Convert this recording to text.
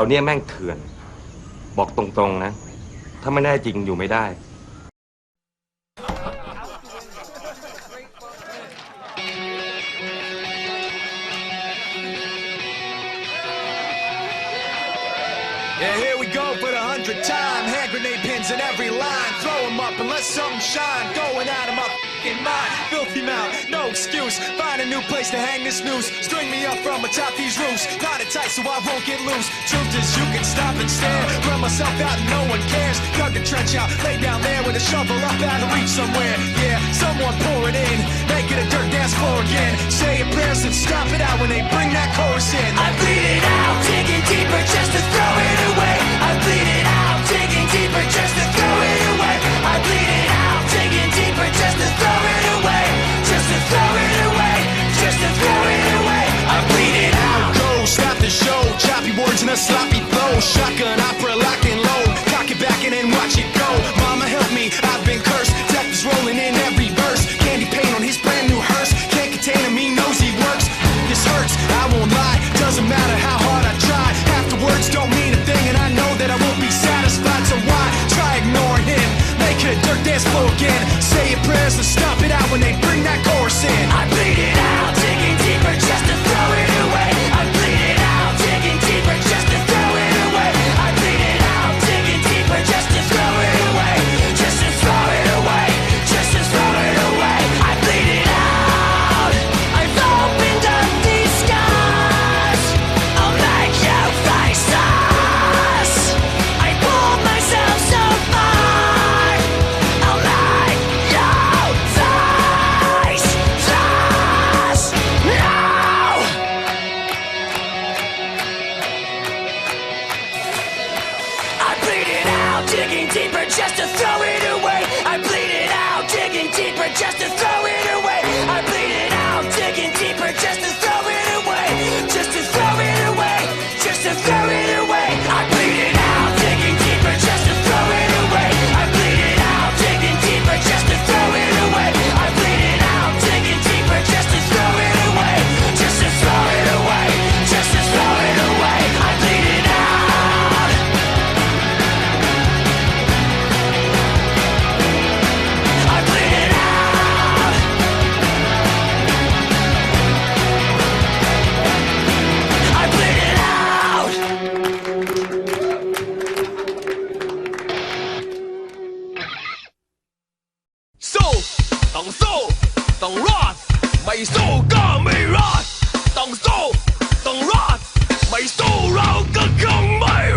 วเนี้ยแม่งเถื่อน บอกตรงๆนะ ถ้าไม่ได้จริงอยู่ไม่ได้ Yeah, here we go for the hundredth time. Hand grenade pins in every line. Throw 'em up and let something shine. Going out of my fing mind. Filthy mouth, no excuse. Find a new place to hang this noose. String me up from atop these roofs. Knot it tight so I won't get loose. Truth is, you can stop and stare. Run myself out and no one cares. Dug a trench out, lay down there with a shovel up out of reach somewhere. Yeah, someone pour it in. Make it a dirt dance floor again. Say your prayers and stop it out when they bring that chorus in. I bleed it out, digging deeper just to throw it away. I bleed it out, digging deeper just to sloppy flow. Shotgun opera lock and load. Cock it back and then watch it go. Mama help me, I've been cursed. Death is rolling in every verse. Candy paint on his brand new hearse. Can't contain him, he knows he works. This hurts, I won't lie. Doesn't matter how hard I try. Half the words don't mean a thing, and I know that I won't be satisfied. So why try ignoring him? Make a dirt dance floor again. Say your prayers and stomp it out when they bring that chorus in. Digging deeper just to throw it away. I bleed it out, digging deeper just to throw it away. ต้องสู้ต้องรอด ไม่สู้ก็ไม่รอด ต้องสู้ต้องรอด ไม่สู้เราก็คงไม่